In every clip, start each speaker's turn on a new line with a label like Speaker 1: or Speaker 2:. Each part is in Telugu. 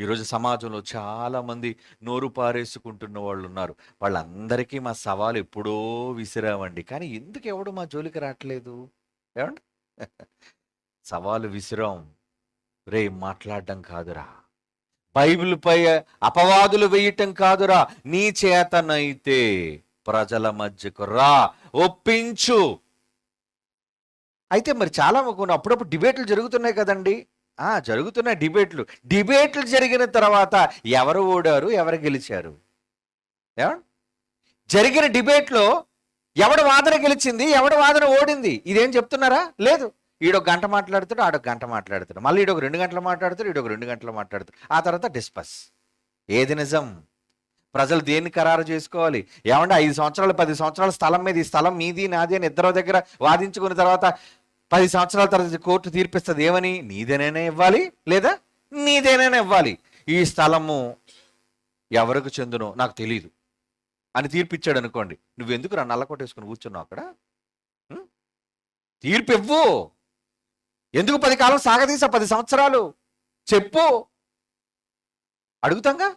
Speaker 1: ఈరోజు సమాజంలో చాలామంది నోరు పారేసుకుంటున్న వాళ్ళు ఉన్నారు. వాళ్ళందరికీ మా సవాలు ఎప్పుడో విసిరామండి. కానీ ఎందుకు ఎవడు మా జోలికి రావట్లేదు? ఏమండి? సవాలు విసిరాం. రే మాట్లాడడం కాదురా. బైబిల్పై అపవాదులు వేయటం కాదురా. నీ చేతనైతే ప్రజల మధ్యకు రా. ఒప్పించు. అయితే మరి చాలా అప్పుడప్పుడు డిబేట్లు జరుగుతున్నాయి కదండి. ఆ జరుగుతున్నాయి డిబేట్లు. డిబేట్లు జరిగిన తర్వాత ఎవరు ఓడారు ఎవరు గెలిచారు? జరిగిన డిబేట్లో ఎవడు వాదన గెలిచింది ఎవడు వాదన ఓడింది? ఇదేం చెప్తున్నారా? లేదు. ఈడొక గంట మాట్లాడుతాడు ఆడొక గంట మాట్లాడుతాడు మళ్ళీ ఈడొక రెండు గంటలు మాట్లాడుతాడు ఈడొక రెండు గంటలు మాట్లాడుతాడు ఆ తర్వాత డిస్పస్ ఏది నిజం? ప్రజలు దేన్ని ఖరారు చేసుకోవాలి? ఏమంటే ఐదు సంవత్సరాలు పది సంవత్సరాల స్థలం మీద ఈ స్థలం మీది నాది అని ఇద్దరు దగ్గర వాదించుకున్న తర్వాత పది సంవత్సరాల తర్వాత కోర్టు తీర్పిస్తుంది ఏమని? నీదేనైనా ఇవ్వాలి లేదా నీదేనైనా ఇవ్వాలి? ఈ స్థలము ఎవరికి చెందునో నాకు తెలియదు అని తీర్పిచ్చాడు అనుకోండి నువ్వెందుకు రా నల్ల కొట్టేసుకుని కూర్చున్నావు అక్కడ? తీర్పు ఇవ్వు ఎందుకు పది కాలం సాగదీసా? పది సంవత్సరాలు. చెప్పు. అడుగుతాంగా?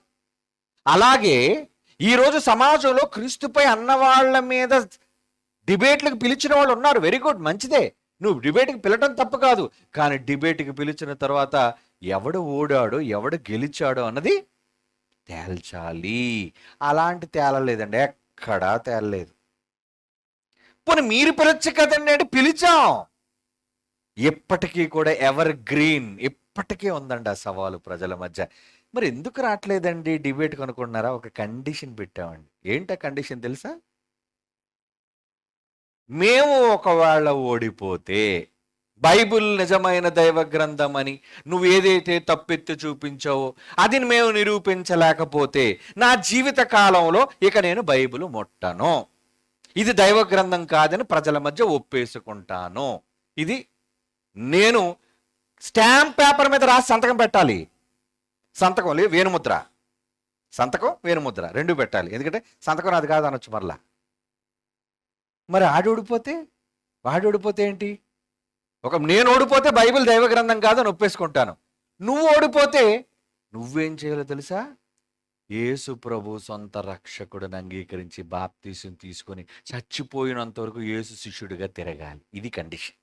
Speaker 1: అలాగే ఈరోజు సమాజంలో క్రీస్తుపై అన్నవాళ్ళ మీద డిబేట్లకు పిలిచిన వాళ్ళు ఉన్నారు. వెరీ గుడ్ మంచిదే. నువ్వు డిబేట్కి పిలటం తప్పు కాదు. కానీ డిబేట్కి పిలిచిన తర్వాత ఎవడు ఓడాడో ఎవడు గెలిచాడో అన్నది తేల్చాలి. అలాంటి తేలలేదండి ఎక్కడా తేలలేదు. పోనీ మీరు పిలచ్చు కదండి అంటే పిలిచాం. ఇప్పటికీ కూడా ఎవర్ గ్రీన్ ఇప్పటికీ ఉందండి ఆ సవాలు ప్రజల మధ్య. మరి ఎందుకు రావట్లేదండి డిబేట్ కనుక్కున్నారా ఒక కండిషన్ పెట్టామండి. ఏంటి ఆ కండిషన్ తెలుసా? మేము ఒకవేళ ఓడిపోతే బైబిల్ నిజమైన దైవ గ్రంథం అని నువ్వు ఏదైతే తప్పెత్తి చూపించావో అది మేము నిరూపించలేకపోతే నా జీవిత కాలంలో ఇక నేను బైబిల్ ముట్టను. ఇది దైవ గ్రంథం కాదని ప్రజల మధ్య ఒప్పేసుకుంటాను. ఇది నేను స్టాంప్ పేపర్ మీద రాసి సంతకం పెట్టాలి. సంతకం లేదు వేణుముద్ర. సంతకం వేణుముద్ర. రెండు పెట్టాలి. ఎందుకంటే సంతకం నాది కాదు అనొచ్చు మరలా. మరి ఆడు ఓడిపోతే? వాడు ఓడిపోతే ఏంటి? ఒక నేను ఓడిపోతే బైబిల్ దైవ గ్రంథం కాదని ఒప్పేసుకుంటాను. నువ్వు ఓడిపోతే నువ్వేం చేయాలో తెలుసా? యేసు ప్రభు సొంత రక్షకుడిని అంగీకరించి బాప్తీసం తీసుకొని చచ్చిపోయినంత వరకు యేసు శిష్యుడిగా తిరగాలి. ఇది కండిషన్.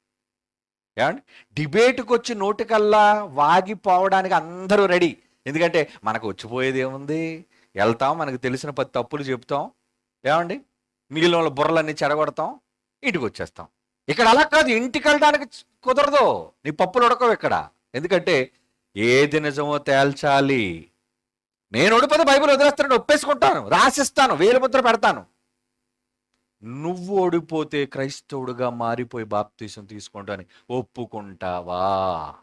Speaker 1: ఏమండి? డిబేట్కి వచ్చి నోటికల్లా వాగిపోవడానికి అందరూ రెడీ. ఎందుకంటే మనకు వచ్చిపోయేది ఏముంది? వెళ్తాం మనకు తెలిసిన పది తప్పులు చెప్తాం. ఏమండి? మిగిలిన వాళ్ళ బుర్రలన్నీ చెడగొడతాం ఇంటికి వచ్చేస్తాం. ఇక్కడ అలా కాదు ఇంటికి వెళ్ళడానికి కుదరదు. నీ పప్పులు ఉడకవు ఇక్కడ. ఎందుకంటే ఏది నిజమో తేల్చాలి. నేను ఓడిపోతే బైబిల్ వదిలేస్తాను ఒప్పేసుకుంటాను రాసిస్తాను వేలుముద్ర పెడతాను. నువ్వు ఓడిపోతే క్రైస్తవుడుగా మారిపోయి బాప్తీసం తీసుకుంటాని ఒప్పుకుంటావా?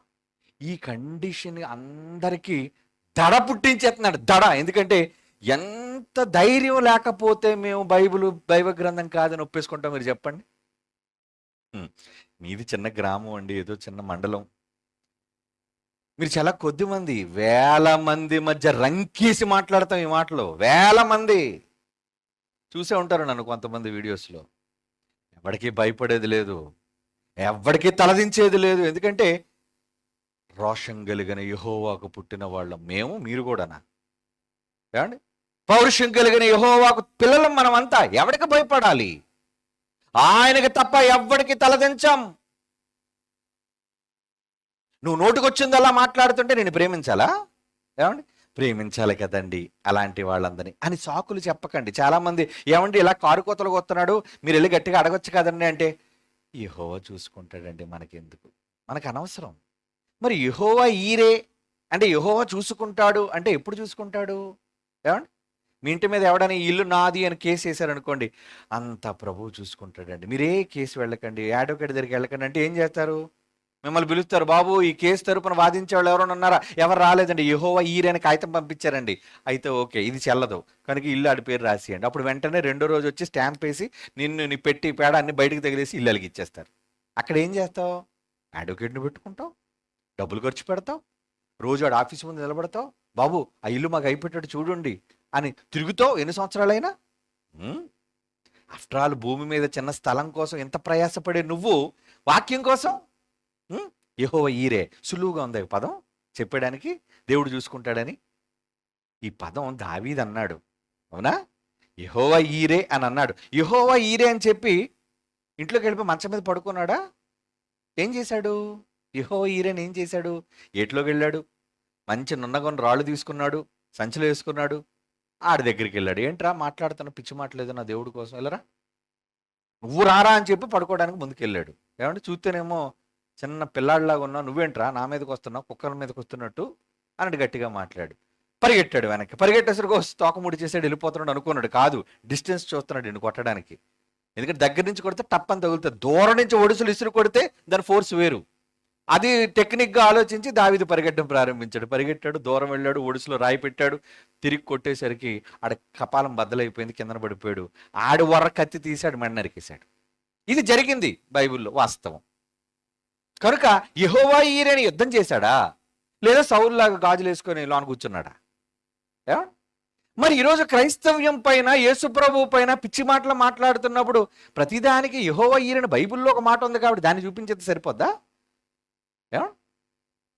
Speaker 1: ఈ కండిషన్ అందరికీ దడ పుట్టించేస్తున్నాడు దడ. ఎందుకంటే ఎంత ధైర్యం లేకపోతే మేము బైబిల్ దైవ గ్రంథం కాదని ఒప్పేసుకుంటాం మీరు చెప్పండి. మీది చిన్న గ్రామం అండి ఏదో చిన్న మండలం. మీరు చాలా కొద్ది మంది వేల మంది మధ్య రంకేసి మాట్లాడతాం ఈ మాటలు. వేల మంది. చూసే ఉంటారు నన్ను కొంతమంది వీడియోస్లో. ఎవరికి భయపడేది లేదు. ఎవరికి తలదించేది లేదు. ఎందుకంటే రోషం కలిగిన యహోవాకు పుట్టిన వాళ్ళం. మేము మీరు కూడానా? ఏమండి? పౌరుషం కలిగిన యహోవాకు పిల్లలు మనమంతా. ఎవరికి భయపడాలి? ఆయనకి తప్ప ఎవ్వడికి తలదించాం. నువ్వు నోటికొచ్చిందలా మాట్లాడుతుంటే నేను ప్రేమించాలా? ఏమండి? ప్రేమించాలి కదండి అలాంటి వాళ్ళందరినీ. అని సాకులు చెప్పకండి. చాలామంది ఏమండి ఇలా కారు కోతలు కొస్తున్నాడు మీరు వెళ్ళి గట్టిగా అడగొచ్చు కదండి అంటే యహోవా చూసుకుంటాడండి మనకెందుకు? మనకు అనవసరం. మరి యహోవా ఈరే? అంటే యహోవా చూసుకుంటాడు అంటే ఎప్పుడు చూసుకుంటాడు? ఏమండి? మీ ఇంటి మీద ఎవడైనా ఈ ఇల్లు నాది అని కేసు వేశారనుకోండి అంత ప్రభువు చూసుకుంటాడండి. మీరే కేసు వెళ్ళకండి అడ్వకేట్ దగ్గరికి వెళ్ళకండి అంటే ఏం చేస్తారు? మిమ్మల్ని పిలుస్తారు బాబు ఈ కేసు తరపున వాదించే వాళ్ళు ఎవరైనా ఉన్నారా? ఎవరు రాలేదండి. యహోవా ఈరైన కాగితం పంపించారండి. అయితే ఓకే ఇది చెల్లదు. కనుక ఇల్లు ఆడి పేరు రాసియండి. అప్పుడు వెంటనే రెండో రోజు వచ్చి స్టాంప్ వేసి నిన్ను నీ పెట్టి పేడ అన్ని బయటకు తగిలేసి ఇల్లు అలిగిచ్చేస్తారు అక్కడ ఏం చేస్తావు? అడ్వకేట్ని పెట్టుకుంటావు? డబ్బులు ఖర్చు పెడతావు? రోజు ఆడ ఆఫీస్ ముందు నిలబడతావు? బాబు ఆ ఇల్లు మాకు అయిపెట్టాడు చూడండి. అని తిరుగుతావు ఎన్ని సంవత్సరాలైనా? ఆఫ్టర్ ఆల్ భూమి మీద చిన్న స్థలం కోసం ఎంత ప్రయాసపడే నువ్వు? వాక్యం కోసం? యహోవ ఈరే. సులువుగా ఉంది ఈ పదం? చెప్పడానికి దేవుడు చూసుకుంటాడని. ఈ పదం దావీద్ అన్నాడు. అవునా? యహోవా ఈరే అని అన్నాడు. యహోవా ఈరే అని చెప్పి ఇంట్లోకి వెళ్ళిపోయి మంచం మీద పడుకున్నాడా? ఏం చేశాడు? యహోవా ఈరేని ఏం చేశాడు? ఏట్లోకి వెళ్ళాడు? మంచి నున్నగొన్న రాళ్ళు తీసుకున్నాడు సంచిలో వేసుకున్నాడు ఆడి దగ్గరికి వెళ్ళాడు ఏంట్రా మాట్లాడుతున్న పిచ్చి మాటలేదు నా దేవుడి కోసం వెళ్ళరా? నువ్వు రారా? అని చెప్పి పడుకోవడానికి ముందుకెళ్ళాడు. ఏమంటే చూస్తేనేమో చిన్న పిల్లాడిలాగా ఉన్నావు. నువ్వేంట్రా నా మీదకి వస్తున్నావు? కుక్కల మీదకి వస్తున్నట్టు? అన్నట్టు గట్టిగా మాట్లాడు. పరిగెట్టాడు వెనక్కి. పరిగెట్టేసరికి వస్తే తోకముడి చేసాడు వెళ్ళిపోతున్నాడు అనుకున్నాడు. కాదు డిస్టెన్స్ చూస్తున్నాడు నేను కొట్టడానికి. ఎందుకంటే దగ్గర నుంచి కొడితే టప్పని తగులుతుంది. దూరం నుంచి ఒడిసులు ఇసురు కొడితే దాని ఫోర్స్ వేరు. అది టెక్నిక్గా ఆలోచించి దావిది పరిగెట్టడం ప్రారంభించాడు. పరిగెట్టాడు దూరం వెళ్ళాడు ఒడిసులో రాయి పెట్టాడు. తిరిగి కొట్టేసరికి ఆడ కపాలం బద్దలైపోయింది కిందన పడిపోయాడు. ఆడి వర కత్తి తీశాడు మెడ నరికేశాడు. ఇది జరిగింది బైబిల్లో వాస్తవం. కనుక యహోవా ఈరని యుద్ధం చేశాడా? లేదా సౌరులాగా గాజులు వేసుకొని లోన కూర్చున్నాడా? మరి ఈరోజు క్రైస్తవ్యం పైన యేసుప్రభు పైన పిచ్చి మాటలు మాట్లాడుతున్నప్పుడు ప్రతిదానికి యహోవా ఈరని బైబిల్లో ఒక మాట ఉంది కాబట్టి దాన్ని చూపించేది సరిపోద్దా?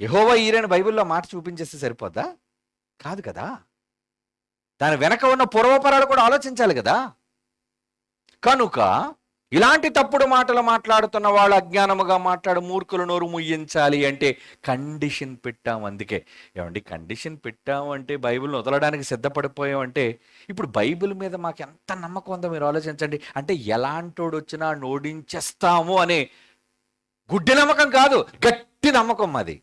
Speaker 1: యహోవా ఈరని బైబిల్లో మాట చూపించేస్తే సరిపోద్దా? కాదు కదా. దాని వెనక ఉన్న పూర్వపరాలు కూడా ఆలోచించాలి కదా. కనుక ఇలాంటి తప్పుడు మాటలు మాట్లాడుతున్న వాళ్ళు అజ్ఞానముగా మాట్లాడు మూర్ఖులు నోరు ముయ్యించాలి అంటే కండిషన్ పెట్టాం అందుకే. ఏమండి కండిషన్ పెట్టాము అంటే బైబిల్ని వదలడానికి సిద్ధపడిపోయాం అంటే ఇప్పుడు బైబిల్ మీద మాకు ఎంత నమ్మకం ఉందో మీరు ఆలోచించండి. అంటే ఎలాంటోడు వచ్చినా నోడించేస్తాము అనే గుడ్డి నమ్మకం కాదు గట్టి నమ్మకం అది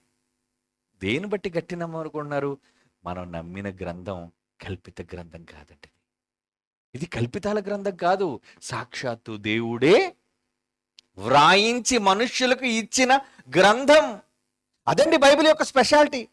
Speaker 1: దేని బట్టి గట్టి నమ్మకం అనుకుంటున్నారు? మనం నమ్మిన గ్రంథం కల్పిత గ్రంథం కాదండి ఇది. కల్పితాల గ్రంథం కాదు. సాక్షాత్తు దేవుడే వ్రాయించి మనుష్యులకు ఇచ్చిన గ్రంథం. అదండి బైబిల్ యొక్క స్పెషాలిటీ.